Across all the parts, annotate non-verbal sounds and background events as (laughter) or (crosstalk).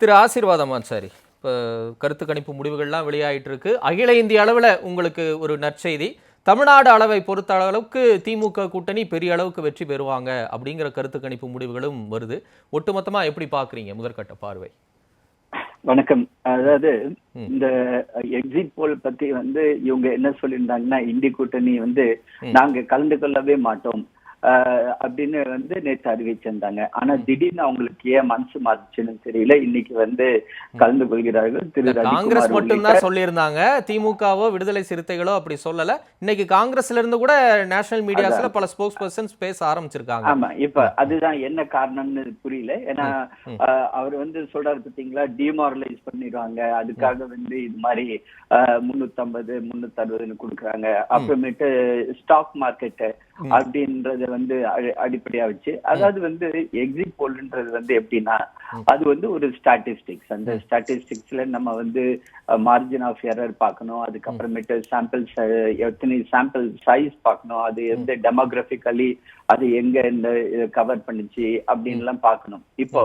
திரு ஆசீர்வாதமான் sorry இப்போ கருத்து கணிப்பு முடிவுகள்லாம் வெளியாயிட்டு இருக்கு அகில இந்திய அளவில் உங்களுக்கு ஒரு நற்செய்தி. தமிழ்நாடு அளவை பொறுத்த அளவுக்கு திமுக கூட்டணி பெரிய அளவுக்கு வெற்றி பெறுவாங்க அப்படிங்கிற கருத்து கணிப்பு முடிவுகளும் வருது. ஒட்டுமொத்தமா எப்படி பார்க்குறீங்க முதற்கட்ட பார்வை? வணக்கம். அதாவது இந்த எக்ஸிட் போல் பத்தி வந்து இவங்க என்ன சொல்லியிருந்தாங்கன்னா இந்தி கூட்டணி வந்து நாங்க கலந்து கொள்ளவே மாட்டோம். அப்படின்னு வந்து நேற்று அறிவிச்சிருந்தாங்க. ஆனா திடீர்னு அவங்களுக்கு ஏன் மனசு மாறுச்சுன்னு தெரியல. இன்னைக்கு வந்து கலந்து கொள்கிறார்கள். திரு காங்கிரஸ் மட்டும்தான் சொல்லியிருந்தாங்க. திமுகவோ விடுதலை சிறுத்தைகளோ அப்படி சொல்லல. இன்னைக்கு காங்கிரஸ்ல இருந்து கூட நேஷனல் மீடியாஸ்ல பல ஸ்போக்ஸ் பர்சன்ஸ் பேச ஆரம்பிச்சிருக்காங்க. ஆமா. இப்ப அதுதான் என்ன காரணம்னு புரியல. ஏன்னா அவர் வந்து சொல்றாரு பாத்தீங்களா? டிமாரலைஸ் பண்ணிடுவாங்க. அதுக்காக வந்து இது மாதிரி முன்னூத்தி ஐம்பது முன்னூத்தி அறுபதுன்னு கொடுக்குறாங்க அப்புறமேட்டு ஸ்டாக் மார்க்கெட் அப்படின்றத வந்து அடி- அடிப்படையா வச்சு அதாவது வந்து எக்ஸிட் போல்ன்றது வந்து எப்படின்னா அது வந்து ஒரு ஸ்டாட்டிஸ்டிக்ஸ் அந்த ஸ்டாட்டிஸ்டிக்ஸ்ல நம்ம வந்து மார்ஜின் ஆஃப் எரர் பார்க்கணும் அதுக்கப்புறமேட்டு சாம்பிள்ஸ் எத்தனை சாம்பிள் சைஸ் பார்க்கணும் அது எந்த டெமோகிராபிக்கலி அது எங்க இந்த கவர் பண்ணுச்சு அப்படின்லாம் பார்க்கணும். இப்போ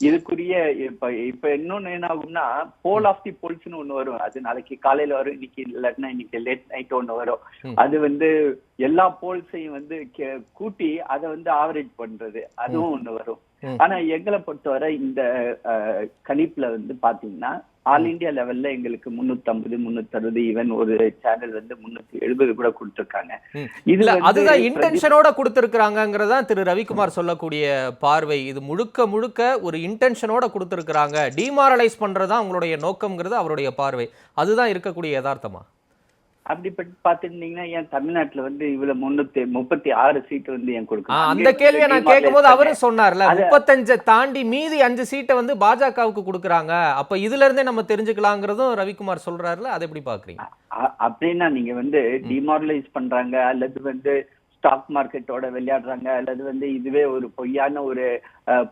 இதுக்குரிய இப்ப இப்ப இன்னொன்னு என்ன ஆகும்னா போல் ஆஃப் தி போல்ஸ்னு ஒண்ணு வரும். அது நாளைக்கு காலையில வரும் இன்னைக்கு இல்லாட்டினா இன்னைக்கு லேட் நைட் ஒண்ணு வரும். அது வந்து எல்லா போல்ஸையும் வந்து கூட்டி அதை வந்து ஆவரேஜ் பண்றது. அதுவும் ஒண்ணு வரும். ஆனா எங்களை பொறுத்தவரை இந்த கணிப்புல வந்து பாத்தீங்கன்னா ஆல் இந்தியா லெவல்ல எங்களுக்கு முன்னூத்தி ஐம்பது முன்னூத்தி அறுபது ஈவன் ஒரு சேனல் வந்து முன்னூத்தி எழுபது கூட கொடுத்திருக்காங்க. இதுல அதுதான் இன்டென்ஷனோட கொடுத்துருக்காங்கிறதா திரு ரவிக்குமார் சொல்லக்கூடிய பார்வை. இது முழுக்க முழுக்க ஒரு இன்டென்ஷனோட கொடுத்துருக்காங்க டிமாரலைஸ் பண்றதா அவங்களுடைய நோக்கம்ங்கிறது அவருடைய பார்வை. அதுதான் இருக்கக்கூடிய யதார்த்தமா? அப்படிப்பட்டு பாத்துட்டீங்கன்னா ஏன் தமிழ்நாட்டுல வந்து இவ்வளவு முன்னூத்தி முப்பத்தி ஆறு சீட் வந்து ஏன் ஆ, கொடுக்கணும் அந்த கேள்வியை நான் கேட்கும்போது அவரும் சொன்னார்ல முப்பத்தஞ்சை தாண்டி மீதி அஞ்சு சீட்டை வந்து பாஜகவுக்கு கொடுக்குறாங்க. அப்ப இதுல இருந்தே நம்ம தெரிஞ்சுக்கலாங்கிறதும் ரவிக்குமார் சொல்றாருல அதை எப்படி பாக்குறீங்க அப்படின்னா நீங்க வந்து டிமாரலைஸ் பண்றாங்க அல்லது வந்து ஸ்டாக் மார்க்கெட்டோட விளையாடுறாங்க அல்லது வந்து இதுவே ஒரு பொய்யான ஒரு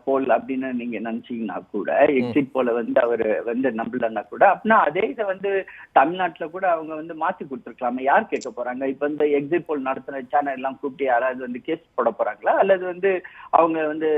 போல் அப்படின்னு நீங்க நினைச்சீங்கன்னா கூட எக்ஸிட் போல வந்து அவர் வந்து நம்பலன்னா கூட அப்படின்னா அதே இதை வந்து தமிழ்நாட்டுல கூட அவங்க வந்து மாத்தி கொடுத்துருக்கலாமே. யார் கேட்க போறாங்க? இப்ப இந்த எக்ஸிட் போல் நடத்துன சேனல் எல்லாம் கூப்பிட்டு யாராவது வந்து கேஸ் போட போறாங்களா? அல்லது வந்து அவங்க வந்து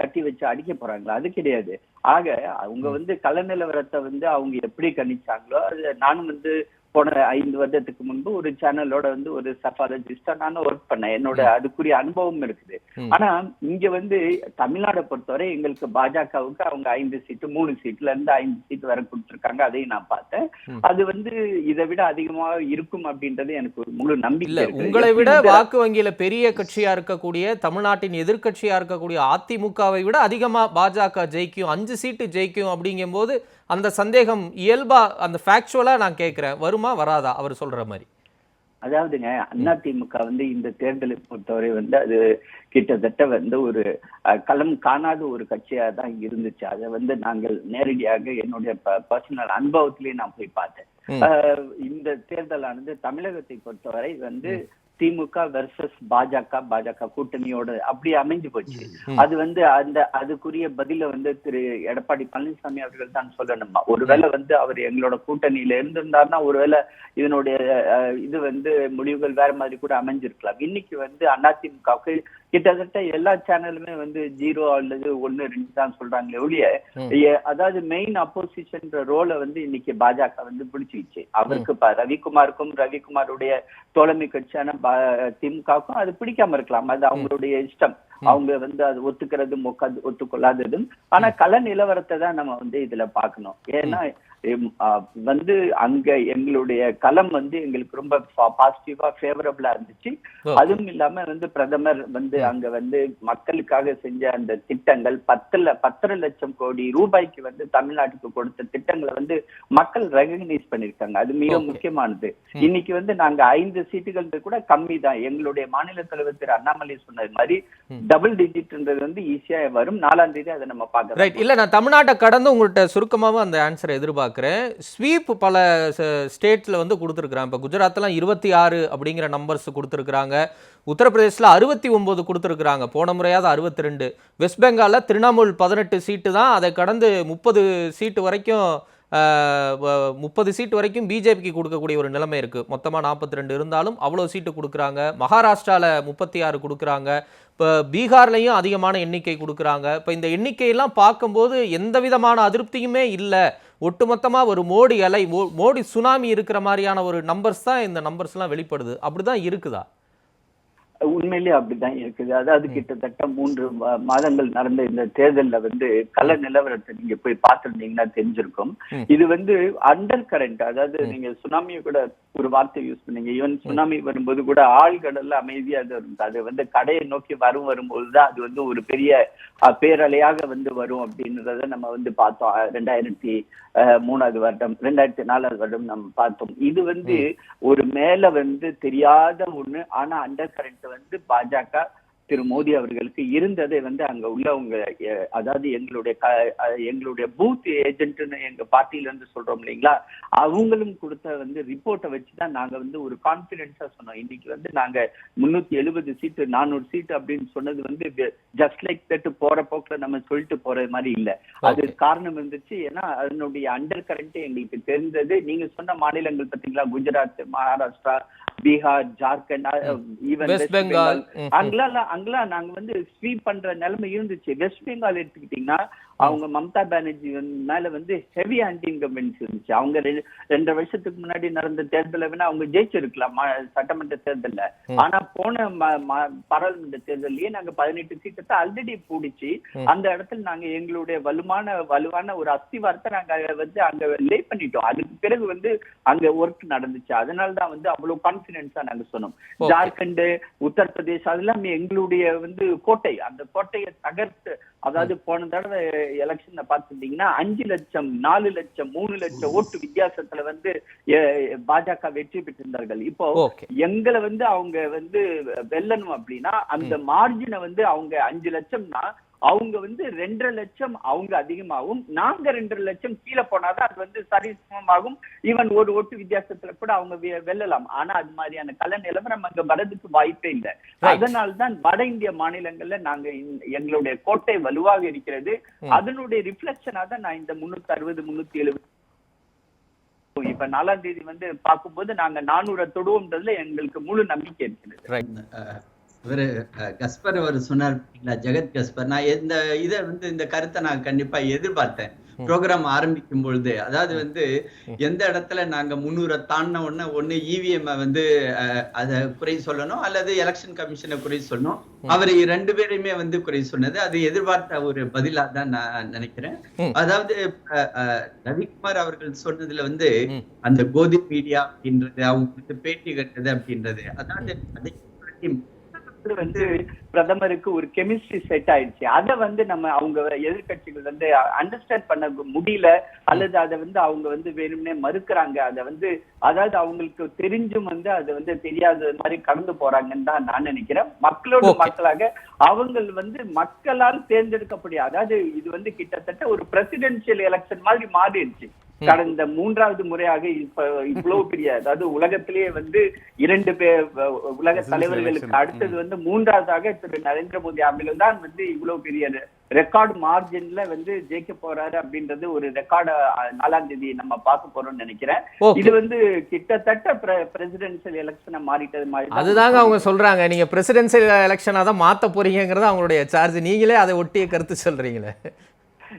கட்டி வச்சு அடிக்க போறாங்களா? அது கிடையாது. ஆக அவங்க வந்து கள நிலவரத்தை வந்து அவங்க எப்படி கணிச்சாங்களோ அது நானும் வந்து போன ஐந்து வருடத்துக்கு முன்பு ஒரு சேனலோட வந்து ஒரு சஃபாலஜிஸ்டா நானும் ஒர்க் பண்ணேன் என்னோட அதுக்குரிய அனுபவம் இருக்குது. ஆனா இங்க வந்து தமிழ்நாடை பொறுத்தவரை எங்களுக்கு பாஜகவுக்கு அவங்க ஐந்து சீட்டு மூணு சீட்ல இருந்து ஐந்து சீட் வரை கொடுத்திருக்காங்க அதையும் நான் பார்த்தேன். அது வந்து இதை விட அதிகமாக இருக்கும் அப்படின்றது எனக்கு ஒரு முழு நம்பிக்கை. உங்களை விட வாக்கு வங்கியில பெரிய கட்சியா இருக்கக்கூடிய தமிழ்நாட்டின் எதிர்க்கட்சியா இருக்கக்கூடிய அதிமுகவை விட அதிகமா பாஜக ஜெயிக்கும் அஞ்சு சீட்டு ஜெயிக்கும் அப்படிங்கும்போது அந்த சந்தேகம் இயல்பா அந்த ஃபேக்சுவலா நான் கேட்கிறேன் வருமா வராதா அவர் சொல்ற மாதிரி? அதாவதுங்க அதிமுக வந்து இந்த தேர்தலை பொறுத்தவரை வந்து அது கிட்டத்தட்ட வந்து ஒரு களம் காணாத ஒரு திமுக தான் இருந்துச்சு. அதை வந்து நாங்கள் நேரடியாக என்னுடைய பர்சனல் அனுபவத்திலேயே நான் போய் பார்த்தேன். இந்த தேர்தலானது தமிழகத்தை பொறுத்தவரை வந்து திமுக வெர்சஸ் பாஜக பாஜக கூட்டணியோட அப்படி அமைஞ்சு போச்சு. அது வந்து அந்த அதுக்குரிய பதில வந்து திரு எடப்பாடி பழனிசாமி அவர்கள் தான் சொல்லணுமா? ஒருவேளை வந்து அவர் எங்களோட கூட்டணியில இருந்திருந்தாருன்னா ஒருவேளை இதனுடைய இது வந்து முடிவுகள் வேற மாதிரி கூட அமைஞ்சிருக்கலாம். இன்னைக்கு வந்து அதிமுகவுக்கு கிட்டத்தட்ட எல்லா சேனலுமே வந்து ஜீரோ அல்லது ஒன்னு ரெண்டு தான் சொல்றாங்களே ஒழிய அதாவது மெயின் அப்போசிஷன் ரோலை வந்து இன்னைக்கு பாஜக வந்து பிடிச்சிச்சு அவருக்கு ரவிக்குமாருக்கும் ரவிக்குமாருடைய தோழமை கட்சியான திமுகவுக்கும் அது பிடிக்காம இருக்கலாம். அது அவங்களுடைய இஷ்டம். அவங்க வந்து அது ஒத்துக்கிறதும் ஒத்துக்கொள்ளாததும். ஆனா கள நிலவரத்தை தான் நம்ம வந்து இதுல பார்க்கணும். ஏன்னா வந்து அங்க எங்களுடைய களம் வந்து எங்களுக்கு ரொம்ப பாசிட்டிவா ஃபேவரபிளா இருந்துச்சு. அதுவும் இல்லாம வந்து பிரதமர் வந்து அங்க வந்து மக்களுக்காக செஞ்ச அந்த திட்டங்கள் பத்துல பத்தரை லட்சம் கோடி ரூபாய்க்கு வந்து தமிழ்நாட்டுக்கு கொடுத்த திட்டங்களை வந்து மக்கள் ரெகக்னைஸ் பண்ணிருக்காங்க. அது மிக. முக்கியமானது. இன்னைக்கு வந்து நாங்க ஐந்து சீட்டுகள் கூட கம்மி தான். எங்களுடைய மாநில தலைவர் திரு அண்ணாமலை சொன்னது மாதிரி டபுள் டிஜிட்ன்றது வந்து ஈஸியா வரும். நாலாம் தேதி அதை நம்ம பார்க்கலாம் இல்ல நான் தமிழ்நாட்டை கடந்து உங்கள்கிட்ட சுருக்கமாவும் அந்த ஆன்சரை பார்க்குறேன் ஸ்வீப் பல ஸ்டேட்ஸில் வந்து கொடுத்துருக்குறாங்க. இப்போ குஜராத்லாம் இருபத்தி ஆறு அப்படிங்கிற நம்பர்ஸ் கொடுத்துருக்குறாங்க. உத்தரப்பிரதேசில் அறுபத்தி ஒம்பது கொடுத்துருக்குறாங்க. போன முறையாவது அறுபத்தி ரெண்டு. வெஸ்ட் பெங்காலில் திரிணாமுல் பதினெட்டு சீட்டு தான். அதை கடந்து முப்பது சீட்டு வரைக்கும் முப்பது சீட் வரைக்கும் பிஜேபிக்கு கொடுக்கக்கூடிய ஒரு நிலைமை இருக்குது மொத்தமாக நாற்பத்தி ரெண்டு இருந்தாலும் அவ்வளோ சீட்டு கொடுக்குறாங்க. மகாராஷ்டிராவில் முப்பத்தி ஆறு கொடுக்குறாங்க. இப்போ பீகார்லேயும் அதிகமான எண்ணிக்கை கொடுக்குறாங்க. இப்போ இந்த எண்ணிக்கையெல்லாம் பார்க்கும்போது எந்த விதமான அதிருப்தியுமே இல்லை. ஒட்டுமொத்தமாக ஒரு மோடி அலை மோ- மோடி சுனாமி இருக்கிற மாதிரியான ஒரு நம்பர்ஸ் தான் இந்த நம்பர்ஸ்லாம் வெளிப்படுது. அப்படி தான் இருக்குதா? உண்மையிலேயே அப்படிதான் இருக்குது. அதாவது கிட்டத்தட்ட மூன்று மாதங்கள் நடந்த இந்த தேர்தல்ல வந்து கள நிலவரத்தை நீங்க போய் பார்த்திருந்தீங்கன்னா தெரிஞ்சிருக்கும். இது வந்து அண்டர் கரண்ட் அதாவது நீங்க சுனாமியை கூட ஒரு வார்த்தை யூஸ் பண்ணீங்க. ஈவன் சுனாமி வரும்போது கூட ஆழ்கடல்ல அமைதியா அது இருக்கும் அது வந்து கடையை நோக்கி வரும் வரும்போதுதான் அது வந்து ஒரு பெரிய பேரலையாக வந்து வரும் அப்படின்றத நம்ம வந்து பார்த்தோம். ரெண்டாயிரத்தி மூணாவது வருடம் ரெண்டாயிரத்தி நாலாவது வருடம் நம்ம பார்த்தோம். இது வந்து ஒரு மேல வந்து தெரியாத ஒண்ணு. ஆனா அண்டர் கரண்ட் வந்து பாஜக திரு மோடி அவர்களுக்கு இருந்ததை வந்து அங்க உள்ளவங்க அதாவது எங்களுடைய எங்களுடைய பூத் ஏஜென்ட்னு எங்க பார்ட்டில இருந்து சொல்றோம் இல்லைங்களா? அவங்களும் கொடுத்த வந்து ரிப்போர்ட்டை வச்சுதான் நாங்க வந்து ஒரு கான்பிடென்ஸா சொன்னோம். இன்னைக்கு வந்து நாங்க முன்னூத்தி எழுபது சீட்டு நானூறு சீட்டு அப்படின்னு சொன்னது வந்து ஜஸ்ட் லைக் தட் போற போக்குல நம்ம சொல்லிட்டு போறது மாதிரி இல்ல. அது. காரணம் இருந்துச்சு ஏன்னா அதனுடைய அண்டர் கரண்ட் எங்களுக்கு தெரிந்தது நீங்க சொன்ன மாநிலங்கள் பாத்தீங்களா குஜராத் மகாராஷ்டிரா பீகார் ஜார்க்கண்ட் ஈவன் வெஸ்ட் பெங்கால். அங்கெல்லாம் அங்கெல்லாம் நாங்க வந்து ஸ்வீப் பண்ற நிலைமை இருந்துச்சு. வெஸ்ட் பெங்கால் எடுத்துக்கிட்டீங்கன்னா அவங்க மம்தா பானர்ஜி மேல வந்து ஹெவி ஆன்டி இன்கம்பன்ஸ் இருந்துச்சு அவங்க ரெண்டு- ரெண்டரை வருஷத்துக்கு முன்னாடி நடந்த தேர்தல வேணா அவங்க ஜெயிச்சிருக்கலாம் சட்டமன்ற தேர்தல்ல. ஆனா போன பாராளுமன்ற தேர்தல்லயே நாங்க பதினெட்டு சீட்டத்தை ஆல்ரெடி பூடிச்சு. அந்த இடத்துல நாங்க எங்களுடைய வலுவான வலுவான ஒரு அஸ்திவாரத்தை நாங்க வந்து அங்க லே பண்ணிட்டோம் அதுக்கு பிறகு வந்து அங்க ஒர்க் நடந்துச்சு அதனால தான் வந்து அவ்வளவு கான்பிடன்ஸா நாங்க சொன்னோம். ஜார்க்கண்ட் உத்தரப்பிரதேஷ் அதெல்லாம் எங்களுடைய வந்து கோட்டை அந்த கோட்டையை தகர்த்து அதாவது போன தடவை எலெக்ஷன்ல பார்த்துட்டீங்கன்னா அஞ்சு லட்சம் நாலு லட்சம் மூணு லட்சம் ஓட்டு வித்தியாசத்துல வந்து பாஜக வெற்றி பெற்றிருந்தார்கள். இப்போ எங்களை வந்து அவங்க வந்து வெல்லணும் அப்படின்னா அந்த மார்ஜினை வந்து அவங்க அஞ்சு லட்சம்னா அவங்க வந்து ரெண்டரை லட்சம் அவங்க அதிகமாகும். நாங்க ரெண்டரை லட்சம் கீழே போனாதான் அது வந்து சரிசமமாகும் ஈவன் ஒரு ஓட்டு வித்தியாசத்துல கூட அவங்க வெ- வெல்லலாம். ஆனா அது மாதிரியான கல நிலவரம் அங்க வரதுக்கு வாய்ப்பே இல்லை. அதனால்தான் வட இந்திய மாநிலங்கள்ல நாங்க எங்களுடைய கோட்டை வலுவாக இருக்கிறது. அதனுடைய ரிஃப்ளெக்ஷனா தான் நான் இந்த முன்னூத்தி அறுபது முன்னூத்தி எழுபது இப்ப நாலாம் தேதி வந்து பார்க்கும்போது நாங்க நானூறு தொடுவோம்ன்றதுல எங்களுக்கு முழு நம்பிக்கை இருக்கிறது. இவரு கஸ்பர் அவர் சொன்னார் ஜெகத் கஸ்பர் நான் இந்த இதை வந்து இந்த கருத்தை நான் கண்டிப்பா எதிர்பார்த்தேன். ப்ரோக்ராம் ஆரம்பிக்கும் பொழுது அதாவது வந்து எந்த இடத்துல நாங்க முன்னூரை தாண்டின உடனே ஒண்ணு இவிஎம் வந்து அஹ், அதை குறை சொல்லணும் அல்லது எலெக்ஷன் கமிஷனை குறை சொல்லணும். அவர் ரெண்டு பேரையுமே வந்து குறை சொன்னது. அது எதிர்பார்த்த ஒரு பதிலா தான் நான் நினைக்கிறேன். அதாவது ரவிக்குமார் அவர்கள் சொன்னதுல வந்து. அந்த கோதி மீடியா அப்படின்றது அவங்களுக்கு பேட்டி கட்டது அப்படின்றது. அதாவது அதை இது வந்து பிரதமருக்கு ஒரு கெமிஸ்ட்ரி செட் ஆயிடுச்சு. அதை வந்து நம்ம அவங்க எதிர்க்கட்சிகள் வந்து அண்டர்ஸ்டாண்ட் பண்ண முடியல அல்லது அதை வந்து அவங்க வந்து வேணும்னே மறுக்கிறாங்க. அதை வந்து அதாவது அவங்களுக்கு தெரிஞ்சும் வந்து அதை வந்து தெரியாத மாதிரி கடந்து போறாங்கன்னு தான் நான் நினைக்கிறேன். மக்களோட. மக்களாக அவங்க வந்து மக்களால் தேர்ந்தெடுக்கக்கூடிய அதாவது இது வந்து கிட்டத்தட்ட ஒரு பிரசிடென்சியல் எலெக்ஷன் மாதிரி மாறிடுச்சு. கடந்த மூன்றாவது முறையாக இப்ப இவ்வளவு (laughs) பெரிய அதாவது உலகத்திலேயே வந்து இரண்டு பேர் உலக தலைவர்களுக்கு அடுத்தது வந்து மூன்றாவதாக திரு நரேந்திர மோடி அவர்கள் தான் வந்து இவ்வளவு பெரிய ரெக்கார்ட் மார்ஜின்ல வந்து ஜெயிக்க போறாரு அப்படின்றது ஒரு ரெக்கார்டு நாலாம் தேதி நம்ம பார்க்க போறோம்னு நினைக்கிறேன். இது வந்து கிட்டத்தட்ட பிரசிடென்சியல் எலெக்ஷனை மாறிட்டது மாதிரி. அதுதாங்க அவங்க சொல்றாங்க. நீங்க பிரசிடென்சியல் எலெக்ஷனா தான் மாத்த போறீங்கிறது அவங்களுடைய சார்ஜ் நீங்களே அதை ஒட்டிய கருத்து சொல்றீங்களே.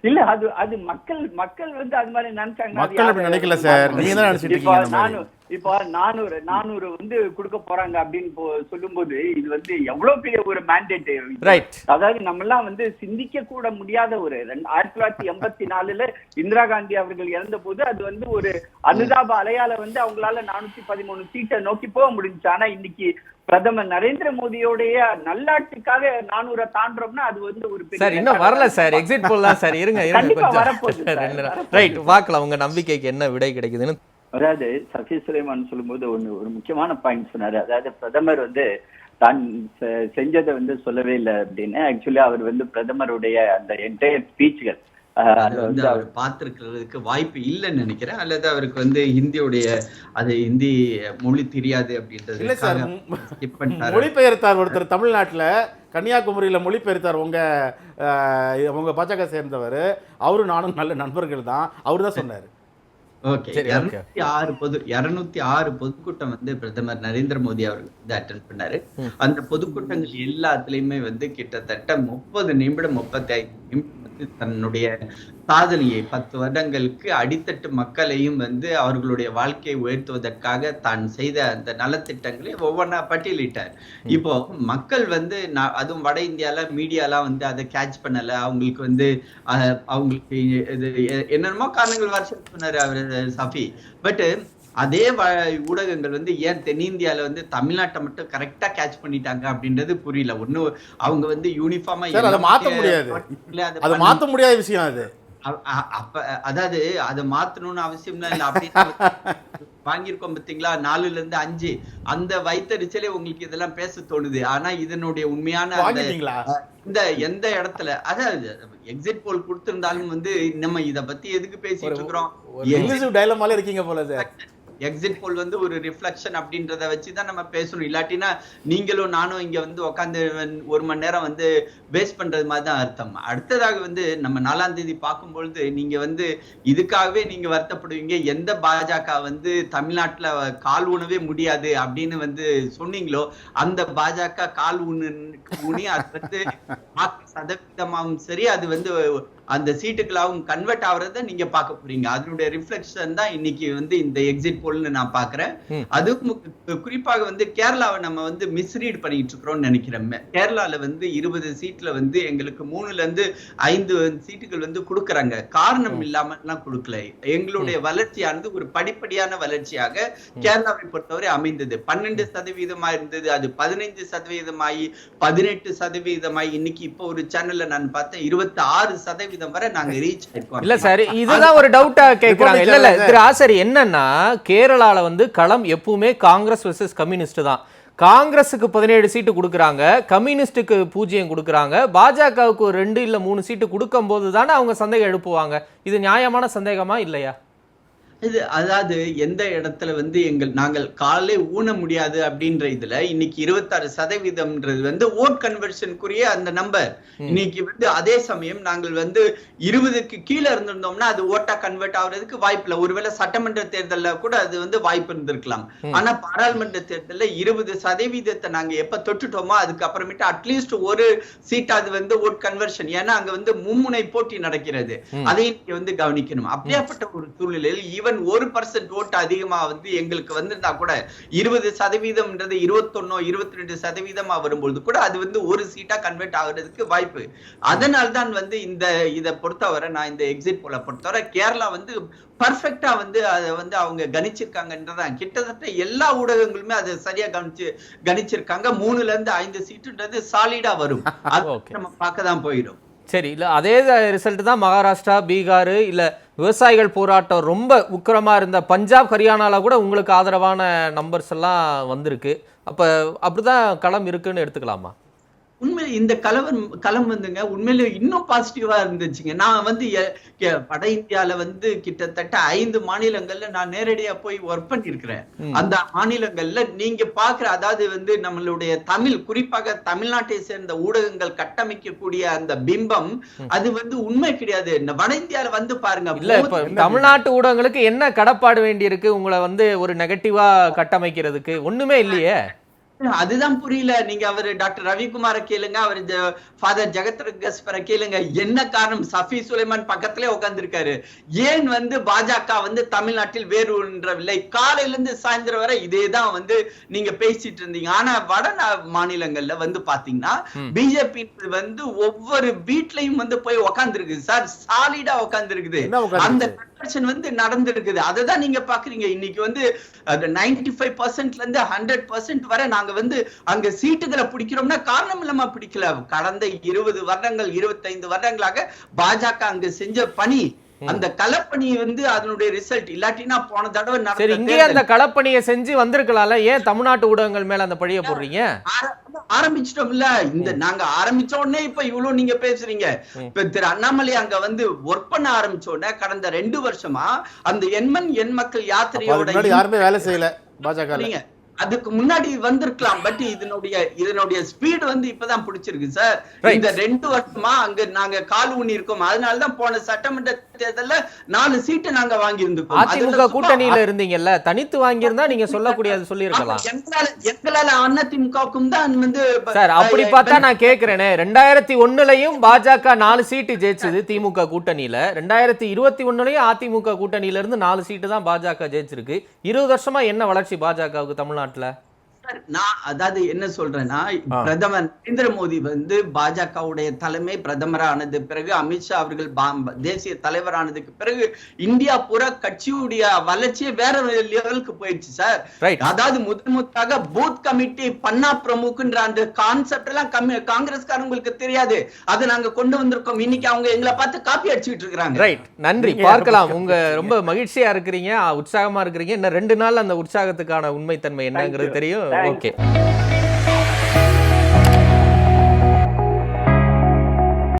இல்ல அது அது மக்கள் மக்கள் வந்து அது மாதிரி நினைச்சாங்க மக்கள் அப்படி நினைக்கல சார். நீங்க தான் நினைச்சிட்டு இருக்கீங்க இப்போ நானூறு நானூறு வந்து கொடுக்க போறாங்க அப்படின்னு போ- சொல்லும்போது இது வந்து எவ்வளவு பெரிய ஒரு மேண்டேட் ரைட் அதாவது நம்ம எல்லாம் வந்து சிந்திக்க கூட முடியாத ஒரு ஆயிரத்தி தொள்ளாயிரத்தி எண்பத்தி நாலுல இந்திரா காந்தி அவர்கள் இறந்த போது அது வந்து ஒரு அனுதாப அலையால வந்து அவங்களால நானூத்தி பதிமூணு சீட்டை நோக்கி போக முடிஞ்சுச்சு. ஆனா இன்னைக்கு பிரதமர் நரேந்திர மோடியோடைய நல்லாட்சிக்காக நானூறை தாண்டோம்னா அது வந்து ஒரு சார் இன்னும் வரல சார். எக்ஸிட் போல் தான் சார். இருங்க இருங்க கொஞ்சம். ரைட் பார்க்கலாம் (laughs) உங்க நம்பிக்கைக்கு என்ன விடை கிடைக்குதுன்னு அதாவது சஃபி சுலைமான் சொல்லும்போது ஒண்ணு ஒரு முக்கியமான பாயிண்ட் சொன்னாரு. அதாவது பிரதமர் வந்து தான் செ- செஞ்சதை வந்து சொல்லவே இல்லை அப்படின்னு. ஆக்சுவலி அவர் வந்து பிரதமருடைய அந்த என்டையர் ஸ்பீச்கள் அதை வந்து அவர் பார்த்திருக்கிறதுக்கு வாய்ப்பு இல்லைன்னு நினைக்கிறேன். அல்லது அவருக்கு வந்து ஹிந்தியுடைய அது ஹிந்தி மொழி தெரியாது இல்ல சார். மொழிபெயர்த்தார் ஒருத்தர் தமிழ்நாட்டுல கன்னியாகுமரியில மொழிபெயர்த்தார் உங்க அஹ், உங்க பாஜக சேர்ந்தவர். அவரும் நானும் நல்ல நண்பர்கள் தான். அவர் தான் சொன்னாரு ஓகே சரி, okay. இருநூத்தி ஆறு பொது இருநூத்தி ஆறு பொதுக்கூட்டம் வந்து பிரதமர் நரேந்திர மோடி அவர்கள் வந்து அட்டன் பண்ணாரு. அந்த பொதுக்கூட்டங்கள் எல்லாத்துலயுமே வந்து கிட்டத்தட்ட முப்பது நிமிடம் முப்பத்தி ஐந்து நிமிடம் தன்னுடைய சாதனையை பத்து வருடங்களுக்கு அடித்தட்டு மக்களையும் வந்து அவர்களுடைய வாழ்க்கையை உயர்த்துவதற்காக தான் செய்த அந்த நலத்திட்டங்களை ஒவ்வொன்றா பட்டியலிட்டார். இப்போ மக்கள் வந்து நான் அதுவும் வட இந்தியால மீடியாலாம் வந்து அதை கேட்ச் பண்ணல. அவங்களுக்கு வந்து அவங்களுக்கு இது என்னென்னமோ காரணங்கள் வர சொன்னாரு அவரு சஃபி. பட் அதே ஊடகங்கள் வந்து ஏன் தென்னிந்தியால வந்து தமிழ்நாட்டை மட்டும் கரெக்டா கேட்ச் பண்ணிட்டாங்க அப்படின்றது புரியல. ஒண்ணு அவங்க வந்து யூனிஃபார்மா சார், அதை மாத்த முடியாது. அது மாத்த முடியாத விஷயம் அது. அப்ப அதாவது அதை மாத்தணும்னு அவசியம் இல்ல. அப்படின்னு (laughs) வாங்கியிருக்கோம் பாத்தீங்களா? நாலுல இருந்து அஞ்சு. அந்த வைத்தறிச்சலே உங்களுக்கு இதெல்லாம் பேச தோணுது. ஆனா இதனுடைய உண்மையான இந்த எந்த இடத்துல? அதாவது எக்ஸிட் போல் கொடுத்திருந்தாலும் வந்து நம்ம இத பத்தி எதுக்கு பேசிட்டு இருக்கிறோம்? டைலமால இருக்கீங்க போல எக்ஸிட் போல் வந்து ஒரு ரிஃப்ளெக்ஷன் அப்படின்றத வச்சு தான் நம்ம பேசணும். இல்லாட்டினா நீங்களும் நானும் இங்க வந்து உட்காந்து ஒரு மணி நேரம் வந்து வேஸ்ட் பண்றது மாதிரி தான் அர்த்தம். அடுத்ததாக வந்து நம்ம நாலாம் தேதி பார்க்கும் பொழுது நீங்க வந்து இதுக்காகவே நீங்க வருத்தப்படுவீங்க. எந்த பாஜக வந்து தமிழ்நாட்டுல கால் ஊனவே முடியாது அப்படின்னு வந்து சொன்னீங்களோ அந்த பாஜக கால் ஊனு ஊனி அது வந்து சதவீதமாகவும் சரி அது வந்து அந்த சீட்டுகளாகவும் கன்வெர்ட் ஆகுறத நீங்க பார்க்க போறீங்க. அதனுடைய ரிஃப்ளெக்ஷன் தான் இன்னைக்கு வந்து இந்த எக்ஸிட் போல்னு நான் பாக்குறேன். அதுவும் குறிப்பாக வந்து கேரளாவை நம்ம வந்து மிஸ்ரீட் பண்ணிட்டு இருக்கிறோம்னு நினைக்கிறேன். கேரளால வந்து இருபது சீட்ல வந்து எங்களுக்கு மூணுல இருந்து ஐந்து சீட்டுகள் வந்து கொடுக்கறாங்க. காரணம் இல்லாம எல்லாம் கொடுக்கல. எங்களுடைய வளர்ச்சியானது ஒரு படிப்படியான வளர்ச்சியாக கேரளாவை பொறுத்தவரை அமைந்தது. பன்னெண்டு சதவீதமா இருந்தது. அது பதினைஞ்சு சதவீதமாயி பதினெட்டு சதவீதமாயி. இன்னைக்கு இப்போ ஒரு சேனல்ல நான் பார்த்தேன் இருபத்தி ஆறு சதவீதம் வரை நாங்க ரீச் ஆயிருக்கோம் இல்ல சார் இதுதான் ஒரு டவுட்டா கேக்குறாங்க. இல்ல இல்ல திரு ஆசரி என்னன்னா கேரளால வந்து களம் எப்பவுமே காங்கிரஸ் வெர்சஸ் கம்யூனிஸ்ட் தான். காங்கிரஸுக்கு பதினேழு சீட்டு கொடுக்குறாங்க கம்யூனிஸ்டுக்கு பூஜ்ஜியம் கொடுக்குறாங்க பாஜகவுக்கு ஒரு ரெண்டு இல்ல மூணு சீட்டு கொடுக்கும் போது தானே அவங்க சந்தேகம் எழுப்புவாங்க. இது நியாயமான சந்தேகமா இல்லையா? இது அதாவது எந்த இடத்துல வந்து எங்கள் நாங்கள் காலே ஊன முடியாது அப்படின்ற இதுல இன்னைக்கு இருபத்தாறு சதவீதம்ன்றது வந்து ஓட் கன்வர்ஷனுக்குரிய அந்த நம்பர் இன்னைக்கு வந்து அதே சமயம் நாங்கள் வந்து இருபதுக்கு கீழே இருந்திருந்தோம்னா அது ஓட்டா கன்வெர்ட் ஆகுறதுக்கு வாய்ப்பு இல்லை. ஒருவேளை சட்டமன்ற தேர்தல்ல கூட அது வந்து வாய்ப்பு இருந்திருக்கலாம். ஆனா பாராளுமன்ற தேர்தல்ல இருபது சதவீதத்தை நாங்க எப்ப தொட்டுட்டோமோ அதுக்கு அப்புறமேட்டு அட்லீஸ்ட் ஒரு சீட் அது வந்து ஓட் கன்வர்ஷன் ஏன்னா அங்க வந்து மும்முனை போட்டி நடக்கிறது. நீங்க வந்து கவனிக்கணும். அப்படியாப்பட்ட ஒரு சூழ்நிலையில் ஈவன் ஒரு பர்சன்ட் ஓட்டு அதிகமா வந்து எங்களுக்கு வந்திருந்தா கூட இருபது சதவீதம்ன்றது இருபத்தொன்னோ இருபத்தி ரெண்டு சதவீதமா வரும்பொழுது கூட அது வந்து ஒரு சீட்டா கன்வெர்ட் ஆகுறதுக்கு வாய்ப்பு. அதனால தான் வந்து இந்த இதை பொறுத்தவரை நான் இந்த எக்ஸிட் போல பொறுத்தவரை கேரளா வந்து பர்ஃபெக்டா வந்து அதை வந்து அவங்க கணிச்சிருக்காங்கன்றதான் கிட்டத்தட்ட எல்லா ஊடகங்களுமே அதை சரியா கவனிச்சு கணிச்சிருக்காங்க. மூணுல இருந்து ஐந்து சீட்டுன்றது சாலிடா வரும். அது. (laughs) நம்ம பார்க்க தான் போயிடும். சரி இல்ல அதே ரிசல்ட் தான் மகாராஷ்டிரா பீகார் இல்ல விவசாயிகள் போராட்டம் ரொம்ப உக்கிரமாக இருந்த பஞ்சாப் ஹரியானாவில் கூட உங்களுக்கு ஆதரவான நம்பர்ஸ் எல்லாம் வந்திருக்கு. அப்ப அப்படிதான் களம் இருக்குன்னு எடுத்துக்கலாமா? உண்மையில இந்த கலவரம் களம் வந்துங்க உண்மையில இன்னும் பாசிட்டிவா இருந்துச்சுங்க. நான் வந்து வட இந்தியால வந்து கிட்டத்தட்ட ஐந்து மாநிலங்கள்ல நான் நேரடியா போய் ஒர்க் பண்ணிருக்கிறேன் அந்த மாநிலங்கள்ல நீங்க பாக்குற அதாவது வந்து நம்மளுடைய தமிழ் குறிப்பாக தமிழ்நாட்டை சேர்ந்த ஊடகங்கள் கட்டமைக்கக்கூடிய அந்த பிம்பம் அது வந்து உண்மை கிடையாது. இந்த வட இந்தியால வந்து பாருங்க இல்ல இப்ப தமிழ்நாட்டு ஊடகங்களுக்கு என்ன கடப்பாடு வேண்டியிருக்கு? உங்களை வந்து ஒரு நெகட்டிவா கட்டமைக்கிறதுக்கு ஒண்ணுமே இல்லையே. அதுதான் புரியல. நீங்க அவரு டாக்டர் ரவிக்குமார கேளுங்க அவர் ஃபாதர் ஜெகத் கஸ்பரை கேளுங்க. என்ன காரணம்? சஃபி சுலைமான் பக்கத்திலே உட்கார்ந்திருக்காரு ஏன் வந்து பாஜக வந்து தமிழ்நாட்டில் வேரூன்றவில்லை? காலையில இருந்து சாயந்தரம் வரை இதே தான் வந்து நீங்க பேசிட்டு இருந்தீங்க. ஆனா வட மாநிலங்கள்ல வந்து பாத்தீங்கன்னா பிஜேபி வந்து ஒவ்வொரு வீட்லயும் வந்து போய் உட்கார்ந்துருக்கு சார் சாலிடா உட்கார்ந்திருக்கு? அந்த கன்வர்ஷன் வந்து நடந்திருக்குது. அதை தான் நீங்க பாக்குறீங்க. இன்னைக்கு வந்து நைன்டி ஃபைவ் பர்சன்ட்ல இருந்து ஹண்ட்ரட் பர்சன்ட் வரை நாங்க வந்து அங்க சீட்டுகளை பிடிக்கிறோம்னா காரணம் இல்லாம பிடிக்கல. கடந்த இருபது வருடங்கள் இருபத்தைந்து வருடங்களாக பாஜக அங்க செஞ்ச பணி அந்த களப்பணி வந்து அதனுடைய ரிசல்ட் இல்லாட்டினா போன தடவை சரி இங்கேயே அந்த களப்பணியை செஞ்சு வந்திருக்கலாம்ல. ஏன் தமிழ்நாட்டு ஊடகங்கள் மேல அந்த பழிய போடுறீங்க? ஆர- ஆரம்பிச்சிட்டோம்ல. இந்த நாங்க ஆரம்பிச்ச உடனே இப்ப இவ்வளவு நீங்க பேசுறீங்க. இப்ப திரு அண்ணாமலை அங்க வந்து ஒர்க் பண்ண ஆரம்பிச்ச உடனே கடந்த ரெண்டு வருஷமா அந்த எண்மண் எண் மக்கள் யாத்திரையோட யாருமே வேலை செய்யல பாஜக நீங்க அதுக்கு முன்னாடி வந்திருக்கலாம் பட் இதனுடைய இதனுடைய ஸ்பீடு வந்து இப்பதான் பிடிச்சிருக்கு சார். இந்த ரெண்டு வருஷமா அங்க நாங்க கால் ஊனி இருக்கோம் அதனாலதான் போன சட்டமன்ற தேர்தல்ல நாலு சீட்டு நாங்க வாங்கி இருந்திருக்கோம் அதிமுக கூட்டணியில இருந்தீங்கல்ல தனித்து வாங்கியிருந்தா நீங்க சொல்லக்கூடியது சொல்லியிருக்கலாம். எங்களால எங்களால அதிமுகவுக்கும் தான் வந்து சார் அப்படி பார்த்தா நான் கேக்குறேனே. ரெண்டாயிரத்தி ஒண்ணுலயும் பாஜக நாலு சீட்டு ஜெயிச்சது திமுக கூட்டணியில. ரெண்டாயிரத்தி இருபத்தி ஒண்ணுலயும் அதிமுக கூட்டணியில இருந்து நாலு சீட்டு தான் பாஜக ஜெயிச்சிருக்கு. இருபது வருஷமா என்ன வளர்ச்சி பாஜகவுக்கு தமிழ்நாட்டுல? சார், நான் அதாவது என்ன சொல்றேன்னா. பிரதமர் நரேந்திர மோடி வந்து பாஜகவுடைய தலைமை பிரதமர் ஆனது பிறகு அமித்ஷா அவர்கள் தேசிய தலைவர் ஆனதுக்கு பிறகு இந்தியா பூரா கட்சியுடைய வளர்ச்சியே வேற லெவலுக்கு போயிடுச்சு சார். அதாவது முதன் முதலாக பூத் கமிட்டி பன்னா பிரமுக்ன்ற அந்த கான்செப்ட் எல்லாம் கம்மி- காங்கிரஸ்காரங்களுக்கு தெரியாது. அதை நாங்க கொண்டு வந்திருக்கோம். இன்னைக்கு அவங்க எங்களை பார்த்து காப்பி அடிச்சுட்டு இருக்காங்க ரைட் நன்றி. பார்க்கலாம். உங்க ரொம்ப மகிழ்ச்சியா இருக்கிறீங்க. உற்சாகமா இருக்கிறீங்க. இன்னும் ரெண்டு நாள் அந்த உற்சாகத்துக்கான உண்மைத்தன்மை என்னங்கிறது தெரியும். Okay.